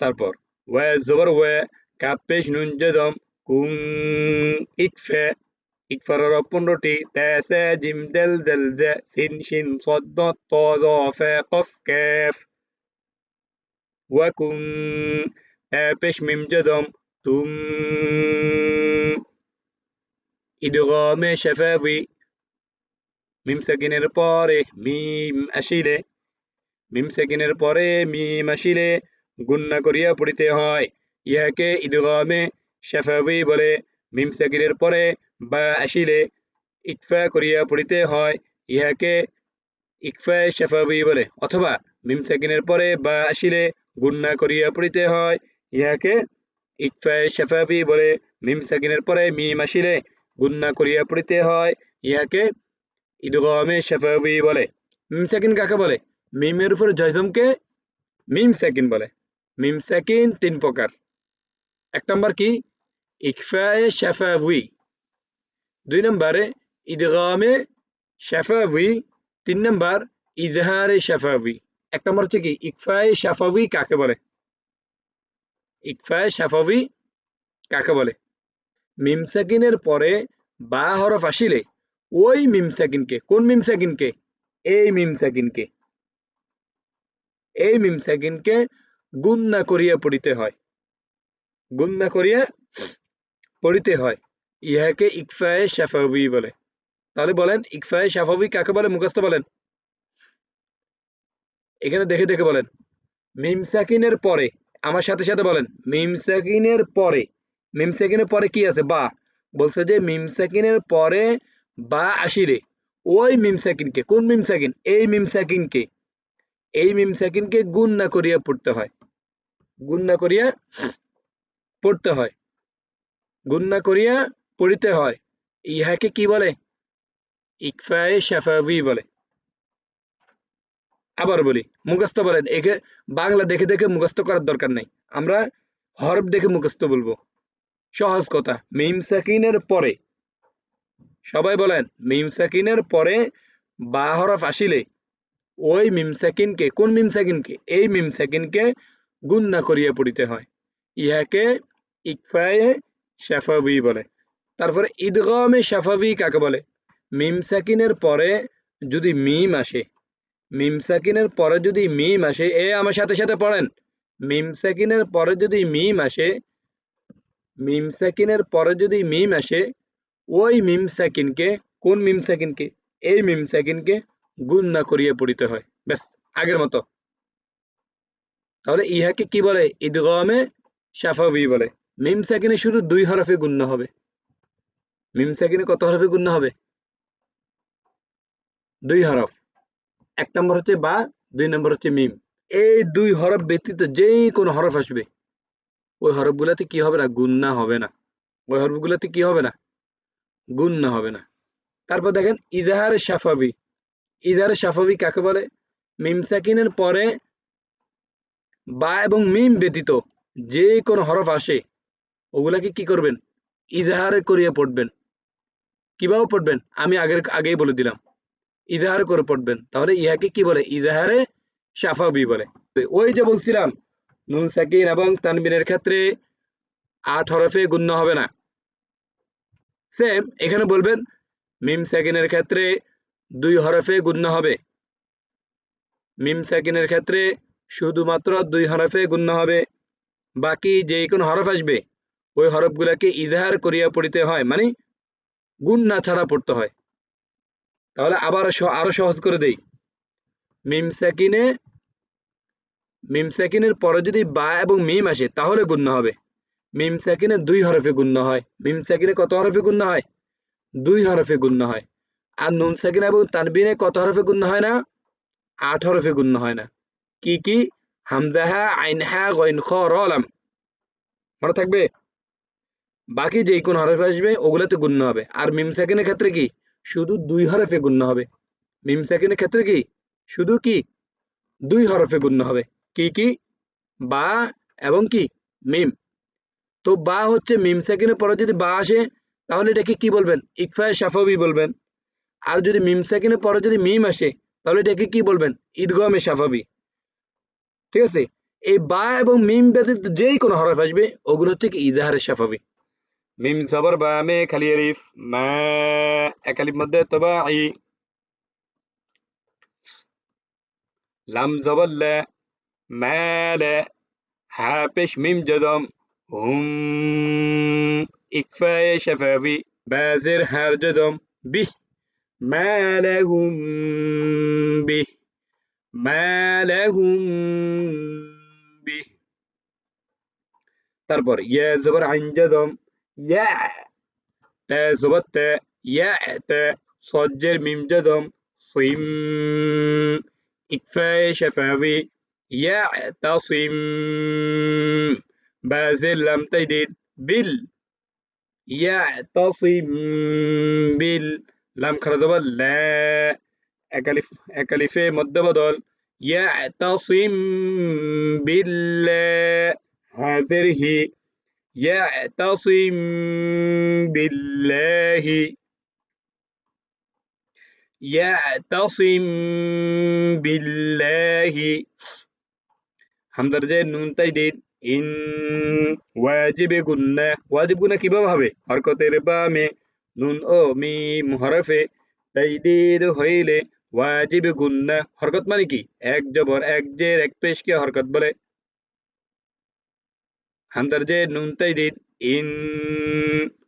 তারপর, ওয়া জবর ওয়া কাপ পেশ নুন জজম, কুং ইকফা ইকফারের পনেরোটি, তেসে জিম দেল দেল জে, সিন শিন সদ্দ ত জ ফে কফ কেফ। ওয়াকুং পেশ মিম জজম, তুম ইদগামে শেফাবি মিম সাকিনের পরে মিম আসিলে, মিম সাকিনের পরে মিম আসিলে গুন্না করিয়া পড়িতে হয়। ইহাকে ইদগামে শেফাবি বলে। মিম সাকিনের পরে বা আসিলে ইকফা করিয়া পড়িতে হয়। ইহাকে ইকফায় শেফাবি বলে। অথবা মিম সাকিনের পরে বা আসিলে গুন্না করিয়া পড়িতে হয়। ইহাকে ইকফায় শেফাবি বলে। মিম সাকিনের পরে মিম আসিলে গুন্না করিয়া পড়িতে হয়। ইহাকে ইদগমে শেফাবি বলে। মিম সাকিন কাকে বলে? মিমের উপর জয়জমকে মিম সাকিন বলে। মিম সাকিন তিন প্রকার। এক নম্বর কি? ইকফায়ে শেফাবি দুই নম্বরে ইদগামে শেফাবি তিন নম্বর ইজহারে শেফাবি এক নম্বর হচ্ছে কি? ইকফায়ে শেফাবি কাকে বলে? ইকফায়ে শেফাবি কাকে বলে? মিমসাকিনের পরে বা হরফ আসিলে ওই মিমসাকিনকে, কোন মিম সাকিনকে এই মিম সাকিনকে এই মিম সাকিনকে গুন্না করিয়া পড়িতে হয়। গুন্না করিয়া পড়িতে হয়। ইহাকে ইকফায়ে শাফাবি বলে। তাহলে বলেন, ইকফায়ে শাফাবি কাকে বলে? মুখস্থ বলেন। এখানে দেখে দেখে বলেন। মিম সাকিনের পরে, আমার সাথে সাথে বলেন। মিম সাকিনের পরে মিম সাকিনের পরে কি আছে? বা। বলছে যে মিম সাকিনের পরে বা আসিরে ওই মিম সাকিনকে কোন মিমসাকিন? এই মিম সাকিনকে এই মিম সাকিনকে গুণ না করিয়া পড়তে হয়। গুণ না করিয়া পড়তে হয়। গুণ না করিয়া পড়িতে হয়। ইহাকে কি বলে? ইকফায়ে শাফাবি বলে। আবার বলি, মুখস্থ বলেন, একে বাংলা দেখে দেখে মুখস্থ করার দরকার নাই। আমরা হরফ দেখে মুখস্থ বলব। সহজ কথা, মিম সাকিনের পরে। সবাই বলেন, মিম সাকিনের পরে বা হরফ আসিলে, ওই মিম সাকিনকে, কোন মিম সাকিনকে? এই মিম সাকিনকে গুন্না করিয়া পড়িতে হয়। ইহাকে ইকফায়ে শাফাবি বলে। তারপরে ঈদগমে শাফাবি কাকে বলে? মিম সাকিনের পরে যদি মিম আসে, মিম সাকিনের পরে যদি মিম আসে, এ আমার সাথে সাথে পড়েন। মিম সাকিনের পরে যদি মিম আসে, মিম সাকিনের পরে যদি মিম আসে, ওই মিম সাকিনকে, কোন মিম সাকিনকে? এই মিম সাকিনকে গুণ না করিয়ে পড়িতে হয়। ব্যাস, আগের মতো। তাহলে ইহাকে কি বলে? ঈদগমে শাফাবি বলে। মিম সাকিনে শুধু দুই হরফে গুণ্য হবে। মিম সাকিনে কত হরফে গুণ্য হবে? দুই হরফ। এক নম্বর হচ্ছে বা, দুই নম্বর হচ্ছে মিম। এই দুই হরফ ব্যতীত যেই কোনো হরফ আসবে। ওই হরফগুলোতে কি হবে না? গুন্না হবে না। ওই হরফগুলোতে কি হবে না? গুন্না হবে না। তারপর দেখেন, ইজাহার সাফাবি ইজাহার সাফাবি কাকে বলে? মিম সাকিনের পরে বা এবং মিম ব্যতীত যে কোনো হরফ আসে, ওগুলাকে কি করবেন? ইজাহারে করিয়ে পড়বেন। কীভাবে পড়বেন? আমি আগের, আগেই বলে দিলাম। ইজাহার করে পড়বেন। তাহলে ইহাকে কি বলে? ইজাহারে সাফাবি বলে। ওই যে বলছিলাম, নুন, সাকিন এবং তানবিনের ক্ষেত্রে আট হরফে গুণ্য হবে না। সেম এখানে বলবেন, মিম, সাকিনের ক্ষেত্রে দুই হরফে গুণ্য হবে। মিম, সাকিনের ক্ষেত্রে শুধুমাত্র দুই হরফে গুণ্য হবে। বাকি যে কোনো হরফ আসবে, ওই হরফগুলাকে ইজাহার করিয়া পড়িতে হয় মানে গুণ না ছাড়া পড়তে হয়। তাহলে আবার আরও সহজ করে দেই। মিম সাকিনে, মিম পরে যদি বা এবং মিম আসে, তাহলে গুণ্য হবে। মিম সাকিনে দুই হরফে গুণ্য হয়। মিম সাকিনে কত হরফে গুণ্য হয়? দুই হরফে গুণ্য হয়। আর নুন সাকিন এবং তানবিনে কত হরফে গুণ্য হয় না? আট হরফে গুণ্য হয় না। কি কি হামজাহা আইনহা গইন খ রলাম মনে থাকবে? বাকি যে কোন হরফে আসবে, ওগুলোতে গুণ্য হবে। আর মিম সাকিনের ক্ষেত্রে কি? শুধু দুই হরফে গুণ্য হবে। মিম সাকিনের ক্ষেত্রে কি? শুধু কি? দুই হরফে গুণ্য হবে। কি কি? বা এবং কি? মিম। তো বা হচ্ছে মিম সাকিনের পরে যদি বা আসে, তাহলে এটাকে কি বলবেন? ইকফায় সাফাবি বলবেন। আর যদি মিম সাকিনের পরে যদি মিম আসে, তাহলে এটাকে কি বলবেন? ঈদগমে সাফাবি। ঠিক আছে? এই বা এবং মিম ব্যতীত যেই কোনো হরফ আসবে, ওগুলো হচ্ছে কি ইজাহারের সাফাবি মিম জবর বা মে খালি আলিফ, মা এক মধ্যে তবাই লাম জবর লা মালা হা পেশ মিম জদম হুম ইকফায়ে শাফাবি বাজের হার জদম বিহ, মা লাহুম বিহ। মা লাহুম বিহ তারপর ইয়া জবর আইন জদম ইয়া তা জবর তা ইয়া তা সজ্জের মিম জদম সিম ইকফায়ে শাফাবি ইয়াতাসিম বাজের লাম তাইদিদ বিল ইয়াতাসিম বিল লাম খারা জবর লা একালিফ একালিফে মধ্য বদল ইয়াতাসিম বিল্লাহ হাজের হি ইয়াতাসিম বিল্লাহি يعتصم بالله হামদার যে নুন তাইদিদ ইন ওয়াজিবে গুন্না ওয়াজিব গুন্না কিভাবে হবে হরকতের বামে নুন ও মিম হরফে তাইদিদ হইলে ওয়াজিবে গুন্না হরকত মানে কি এক জবর এক জের এক পেশকে হরকত বলে হামদার যে নুন তাইদিদ ইন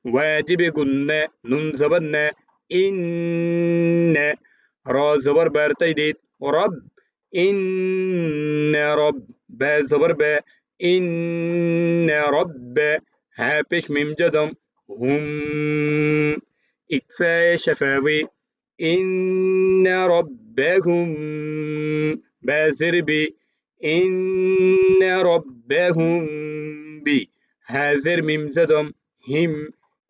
ওয়াজিবে গুন্না নুন জবর না إن را زبر بر تيديد رب إن رب با زبر با إن رب ها پیش ميم جزم هم إكفاء شفاوي إن ربهم بازر بي إن ربهم بي هازر ميم هم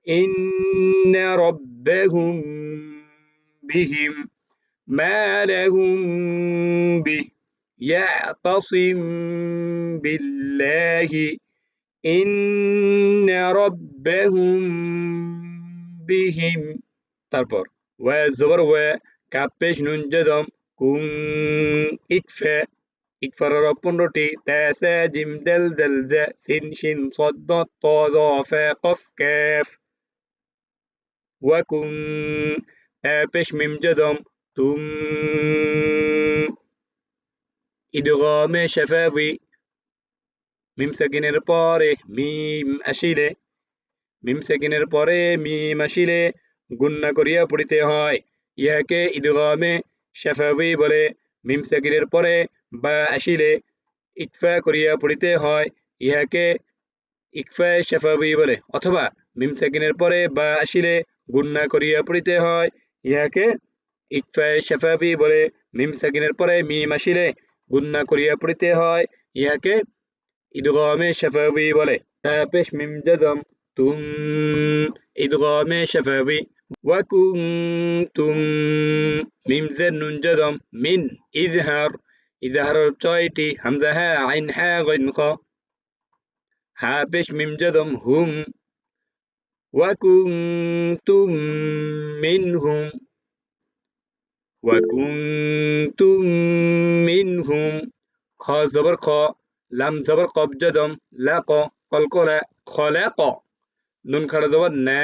إن ربهم بهم ما لهم به يعتصم بالله. إن ربهم بهم. تربر ওয়া জবর ওয়া কাপ পেশ নুন জজম কুম ইকফা ইকফারের পনেরোটি তাসা জিম দেল দেল জা সিন শিন صد طا ظا فا قف كاف ওয়াকুম পেশ মিম জজম তুম ইদগামে শাফাফি মিম সাকিনের পরে মিম আসিলে মিম সাকিনের পরে মিম আসিলে গুন্না করিয়া পড়িতে হয়। ইহাকে ইদগামে শাফাফি বলে। মিম সাকিনের পরে বা আসিলে ইকফা করিয়া পড়িতে হয়। ইহাকে ইকফা শেফাবি বলে। অথবা মিম সাকিনের পরে বা আসিলে গুন্না করিয়া পড়িতে হয়। ইহাকে ইকফায়ে শেফাবি বলে। মিম সাকিনের পরে মিম আসিলে গুন্না করিয়া পড়িতে হয়। ইহাকে ইদগামে শেফাবি বলে। তা পেশ মিম জজম তুম। ইদগামে শাফাফি وكنتم মিম জের নুন জজম মিন ইজহার ইজহারের ছয়টি হামজা হা আইন হা গইন খ হা পেশ মিম জজম হুম وكنتم منهم وكنتم منهم خ زبر خ لم زبر قب جزم لاق قلقلة خلق নুন খাড়া জবর ন্যা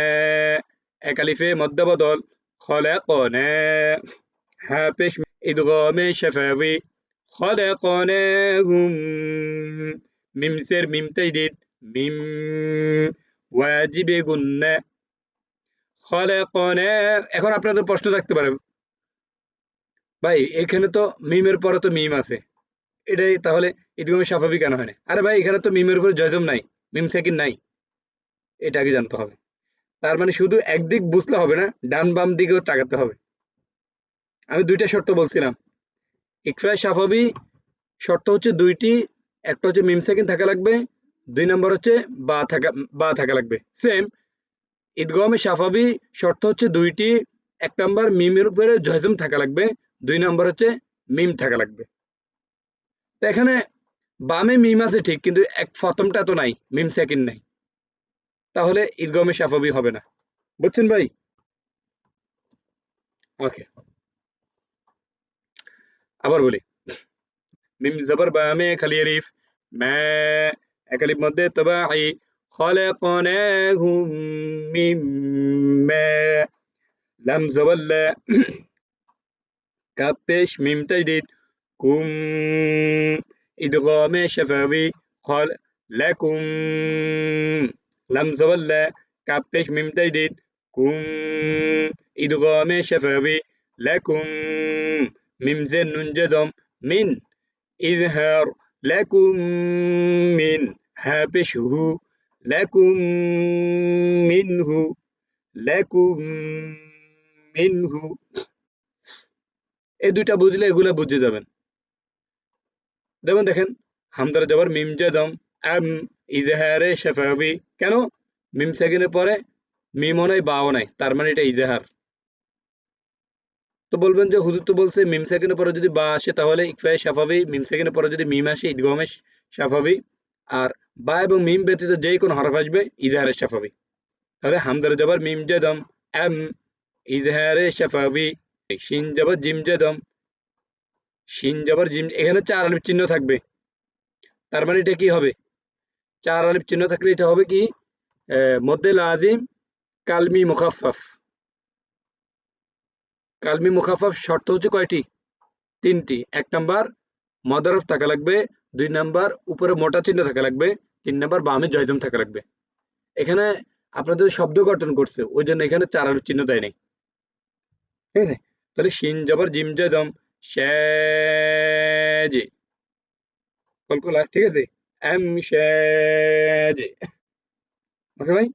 একালিফে মধ্য বদল খলাকনা হা পেশ ইদগামে শাফাবি খলাকনাহুম মিমসের মিম তাইদিদ মিম ওয়াজিবে গুন্না খলাকনা এখন আপনাদের প্রশ্ন থাকতে পারে। ভাই, এখানে তো মিমের পরে তো মিম আছে। এটাই তাহলে ইদগামে শাফাবি কেন হয় না? আরে ভাই, এখানে তো মিমের উপরে জয়জম নাই, মিম সেকিন নাই। এটা আগে জানতে হবে। তার মানে শুধু একদিক বুঝলে হবে না, ডান বাম দিকেও টাকাতে হবে। আমি দুইটা শর্ত বলছিলাম। ইকফা সাফাবি শর্ত হচ্ছে দুইটি, একটা হচ্ছে মিম সেকেন্ড থাকা লাগবে, দুই নম্বর হচ্ছে বা থাকা বা থাকা লাগবে। সেম ঈদগমে সাফাবি শর্ত হচ্ছে দুইটি, এক নম্বর মিমের উপরে জয়জম থাকা লাগবে, দুই নম্বর হচ্ছে মিম থাকা লাগবে। তো এখানে বামে মিম আছে ঠিক, কিন্তু এক প্রথমটা তো নাই, মিম সেকেন্ড নাই। তাহলে ইরগমে সাফাবি হবে না। বুঝছেন ভাই? ওকে। আবার বলি। মিম জবর বামে খালি আরিফ মা একালিপ মধ্যে তবাহি, খলাকনাহুম মিম মা। লাম জবর কাপেশ মিম তাজদিদ কুম ইদগামে শাফাবি খল লাকুম। لم زبل كابش ميم تجديد كم إدغام شفوي لكم ميم زن نون جزم من إظهار لكم من هابشه لكم منه لكم منه এই দুইটা বুঝলে এগুলা বুঝে যাবেন যেমন দেখেন হামদার জবর মিম জাজম আম ইজাহারে শাফাবি, কেন? মিম সেকেন্ডের পরে মিমও নাই, বাও নাই, তার মানে এটা ইজাহার। তো বলবেন যে হুজুর তো বলছে মিম সেকেন্ডের পরে যদি বা আসে, তাহলে ইকফায়ে শাফাবি, মিম সেকেন্ডের পরে যদি মিম আসে ঈদগমে শাফাবি, আর বা এবং মিম ব্যতীত যেই কোনো হরফ আসবে ইজাহারে শাফাবি। তাহলে হামদার জবর মিম জাজম আম ইজহারে শাফাবি, শিন জবর জিম জাজম শিন জবর জিম, এখানে চার চিহ্ন থাকবে। তার মানে এটা কি হবে? চার আলিফ চিহ্ন থাকলে এটা হবে কি? মধ্যে লাজিম, কালমি মুখাফফাফ। কালমি মুখাফফাফ শর্ত হচ্ছে কয়টি? তিনটি। এক নাম্বার, মদারফ থাকা লাগবে। দুই নাম্বার, উপরে মোটা চিহ্ন থাকা লাগবে। তিন নাম্বার, বামে জয়জম থাকা লাগবে। এখানে আপনাদের শব্দ গঠন করছে, ওই জন্য এখানে চার আলিফ চিহ্ন দেয় নাই। ঠিক আছে? তাহলে শিন জবর, জিম শ্যাজে কলকলা ঠিক আছে? এম শ্যাজে ওকে ভাই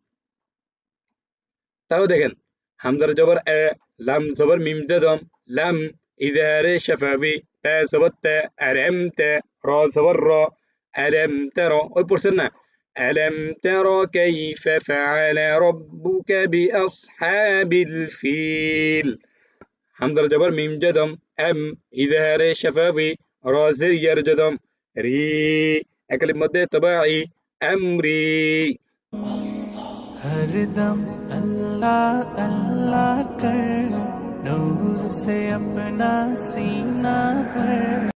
তাও দেখেন হামজার জবর এ লাম জবর মিম জজম লাম ইজারে শাফাবি তা জবর তা আরম তা র জবর র আরম তার ওই পড়ছেন না ألم تر كيف فعل ربك بأصحاب الفيل حمزة جبر ميم جزم أم إظهار شفافي رازر يرجزم ري أكل مدة تباعي أمري हर दम अल्लाह अल्लाह कर नूर से अपना सीना भर